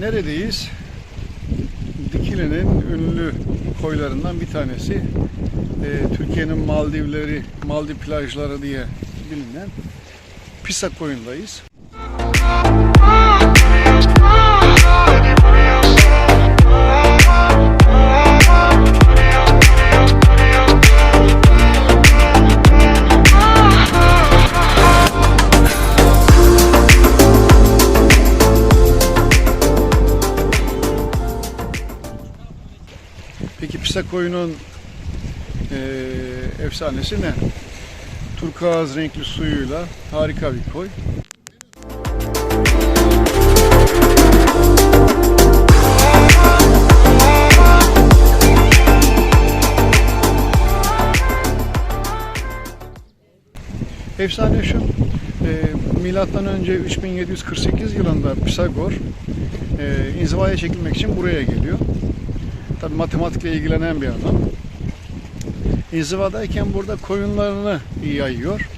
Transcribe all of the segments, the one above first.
neredeyiz? Dikili'nin ünlü koylarından bir tanesi. Ee, Türkiye'nin Maldivleri, Maldiv plajları diye bilinen Pisa koyundayız. Peki Pisa koyunun eee, efsanesi ne? Turkuaz renkli suyuyla harika bir koy. Efsane şu, e, milattan önce 3748 yılında Pisagor e, inzivaya çekilmek için buraya geliyor. Tabi matematikle ilgilenen bir adam. İnzivadayken burada koyunlarını yayıyor.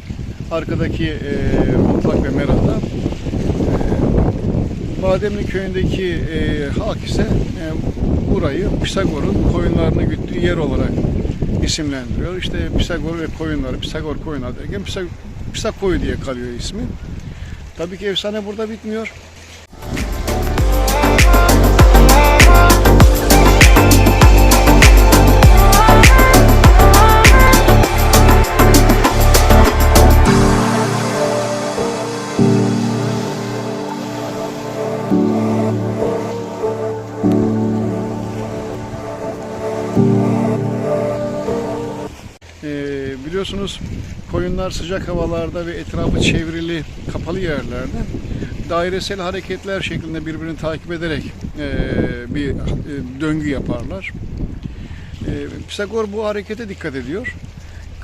Arkadaki e, mutlak ve merada. E, Bademli köyündeki e, halk ise e, burayı Pisagor'un koyunlarını güttüğü yer olarak isimlendiriyor. İşte Pisagor ve koyunları, Pisagor koyunları derken Pisa, Pisa koyu diye kalıyor ismi. Tabii ki efsane burada bitmiyor. Biliyorsunuz koyunlar sıcak havalarda ve etrafı çevrili kapalı yerlerde dairesel hareketler şeklinde birbirini takip ederek e, bir e, döngü yaparlar. E, Pisagor bu harekete dikkat ediyor.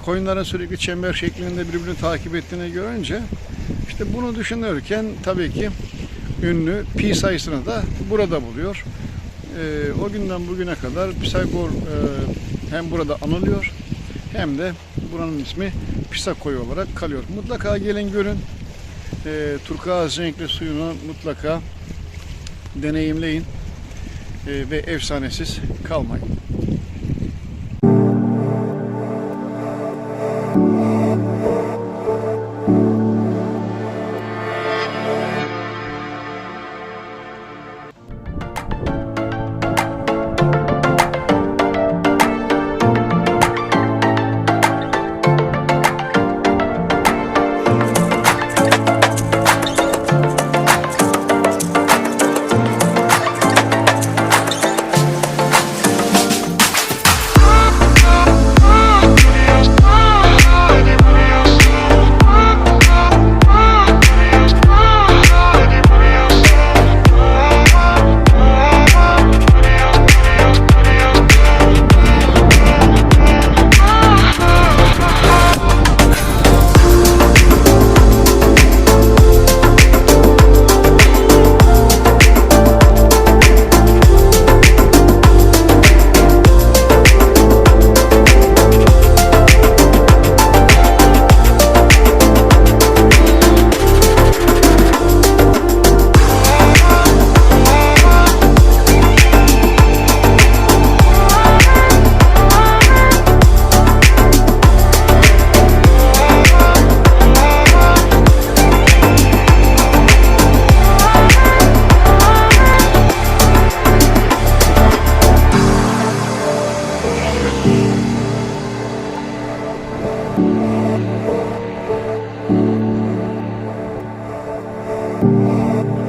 Koyunların sürekli çember şeklinde birbirini takip ettiğini görünce işte bunu düşünürken tabii ki ünlü pi sayısını da burada buluyor. E, o günden bugüne kadar Pisagor e, hem burada anılıyor hem de buranın ismi Pisa Koyu olarak kalıyor. Mutlaka gelin görün. E, turkuaz renkli suyunu mutlaka deneyimleyin E, ve efsanesiz kalmayın. Música